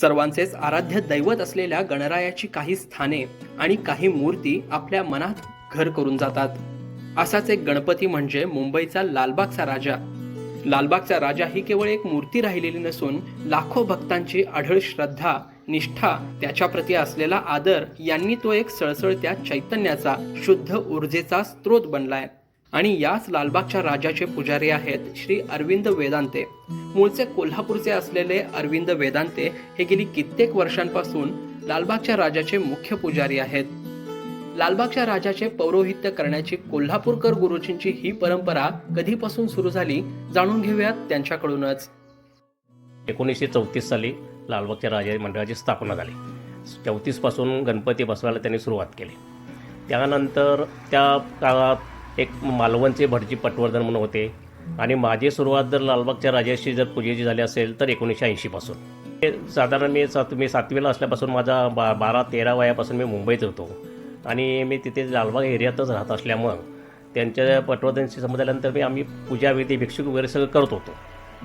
सर्वांचेच आराध्य दैवत असलेल्या गणरायाची काही स्थाने आणि काही मूर्ती आपल्या मनात घर करून जातात. असाच एक गणपती म्हणजे मुंबईचा लालबागचा राजा. लालबागचा राजा ही केवळ एक मूर्ती राहिलेली नसून लाखो भक्तांची आढळ श्रद्धा निष्ठा त्याच्याप्रती असलेला आदर यांनी तो एक सळसळत्या चैतन्याचा शुद्ध ऊर्जेचा स्रोत बनलाय. आणि याच लालबागच्या राजाचे पुजारी आहेत श्री अरविंद वेदांते. मूळचे कोल्हापूरचे असलेले अरविंद वेदांते हे गेली कित्येक वर्षांपासून लालबागच्या राजाचे मुख्य पुजारी आहेत. लालबागच्या राजाचे पौरोहित्य करण्याची कोल्हापूरकर गुरुजींची ही परंपरा कधीपासून सुरू झाली जाणून घेऊयात त्यांच्याकडूनच. एकोणीसशे चौतीस साली लालबागच्या राजा मंडळाची स्थापना झाली. चौतीसपासून गणपती बसवायला त्यांनी सुरुवात केली. त्यानंतर त्या काळात एक मालवणचे भटजी पटवर्धन म्हणून होते. आणि माझी सुरुवात जर लालबागच्या राजाशी जर पूजेची झाली असेल तर एकोणीसशे ऐंशीपासून. ते साधारण मी सात मी सातवीला असल्यापासून माझा बा बारा तेरा वयापासून मी मुंबईत होतो. आणि मी तिथे लालबाग एरियातच राहत असल्यामुळं त्यांच्या पटवर्धनशी संबंध झाल्यानंतर मी आम्ही पूजाविधी भिक्षुक वगैरे सगळं करत होतो.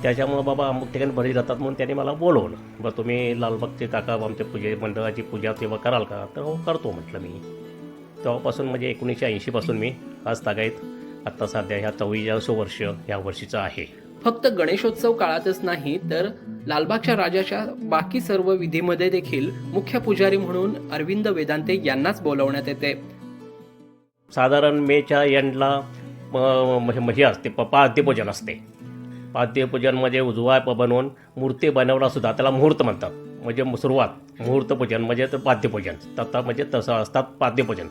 त्याच्यामुळं बाबा अमुक ठिकाणी भरी जातात म्हणून त्यांनी मला बोलवलं. बरं तुम्ही लालबागचे काका आमच्या पूजे मंडळाची पूजा तेव्हा कराल का? तर हो करतो म्हटलं मी. तेव्हापासून म्हणजे एकोणीसशे ऐंशीपासून मी आज तागायत आत्ता सध्या ह्या चौवेचाळीसवं वर्ष ह्या वर्षीचं आहे. फक्त गणेशोत्सव काळातच नाही तर लालबागच्या राजाच्या बाकी सर्व विधीमध्ये देखील मुख्य पुजारी म्हणून अरविंद वेदांते यांनाच बोलवण्यात येते. साधारण मेच्या एंडला म्हणजे असते प पाद्यपूजन असते. पाद्यपूजनमध्ये उजवा प बनवून मूर्ती बनवला सुद्धा त्याला मुहूर्त म्हणतात. म्हणजे सुरुवात मुहूर्तपूजन म्हणजे तर पाद्यपूजन. तथा म्हणजे तसं असतात पाद्यपूजन.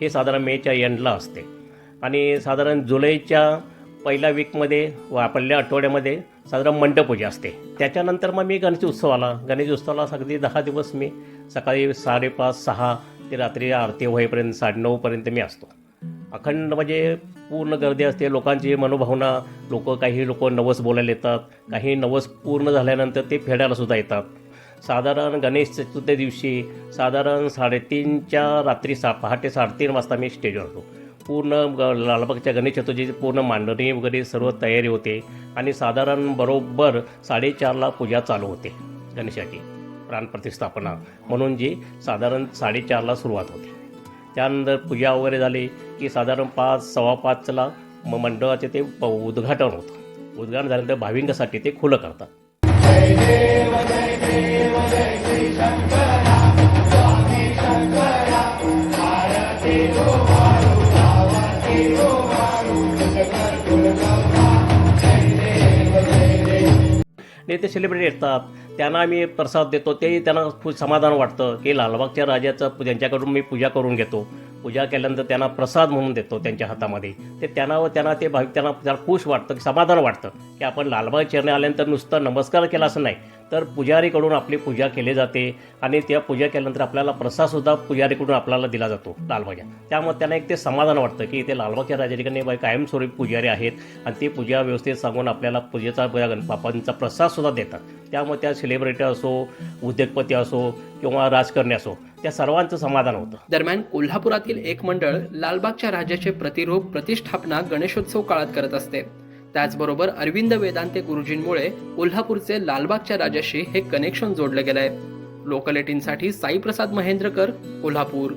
हे साधारण मेच्या एंडला असते. आणि साधारण जुलैच्या पहिल्या वीकमध्ये व पहिल्या आठवड्यामध्ये साधारण मंडपूजा असते. त्याच्यानंतर मग मी गणेश उत्सवाला गणेश उत्सवाला अगदी दहा दिवस मी सकाळी साडेपाच सहा ते रात्री आरती होईपर्यंत साडेनऊपर्यंत मी असतो. अखंड म्हणजे पूर्ण गर्दी असते लोकांची मनोभावना लोक काही लोक नवस बोलायला येतात काही नवस पूर्ण झाल्यानंतर ते फेडायला सुद्धा येतात. साधारण गणेश चतुर्थी दिवशी साधारण साडेतीनच्या रात्री सा पहाटे साडेतीन वाजता मी स्टेजवर होतो. पूर्ण लालबागच्या गणेश चतुर्थीची पूर्ण मांडणी वगैरे सर्व तयारी होते आणि साधारण बरोबर साडेचारला पूजा चालू होते गणेशाची प्राणप्रतिष्ठापना म्हणून जी साधारण साडेचारला सुरुवात होते. त्यानंतर पूजा वगैरे झाली की साधारण पाच सव्वा पाचला म मंडळाचे ते प- उद्घाटन होतं. उद्घाटन झाल्यानंतर भाविकांसाठी ते खुलं करतात. नेते ते सेलिब्रिटी येतात. त्यांना आम्ही प्रसाद देतो तेही त्यांना समाधान वाटतं. की लालबागच्या राजाचं त्यांच्याकडून मी पूजा करून घेतो. पूजा केल्यानंतर त्यांना प्रसाद म्हणून देतो त्यांच्या हातामध्ये. ते त्यांना व त्यांना ते भाविक त्यांना त्याला खुश वाटतं की समाधान वाटतं की आपण लालबाग चरणी आल्यानंतर नुसतं नमस्कार केला असं नाही तर पुजारीकडून आपली पूजा केली जाते आणि त्या पूजा केल्यानंतर आपल्याला प्रसादसुद्धा पुजारीकडून आपल्याला दिला जातो लालबागच्या. त्यामुळे त्यांना एक ते समाधान वाटतं की ते लालबागच्या राजाकडे बाई कायमस्वरूपी पुजारी आहेत आणि ते पूजा व्यवस्थित सांगून आपल्याला पूजेचा बापांचा प्रसादसुद्धा देतात. त्यामुळे त्या सेलिब्रिटी असो उद्योगपती असो किंवा राजकारणी असो त्या सर्वांचं समाधान होतं. दरम्यान कोल्हापुरातील एक मंडळ लालबागच्या राजाचे प्रतिरूप प्रतिष्ठापना गणेशोत्सव काळात करत असते. त्याचबरोबर अरविंद वेदांते गुरुजींमुळे कोल्हापूरचे लालबागच्या राजाशी हे कनेक्शन जोडलं गेलंय. लोकलिटीनसाठी साईप्रसाद महेंद्रकर कोल्हापूर.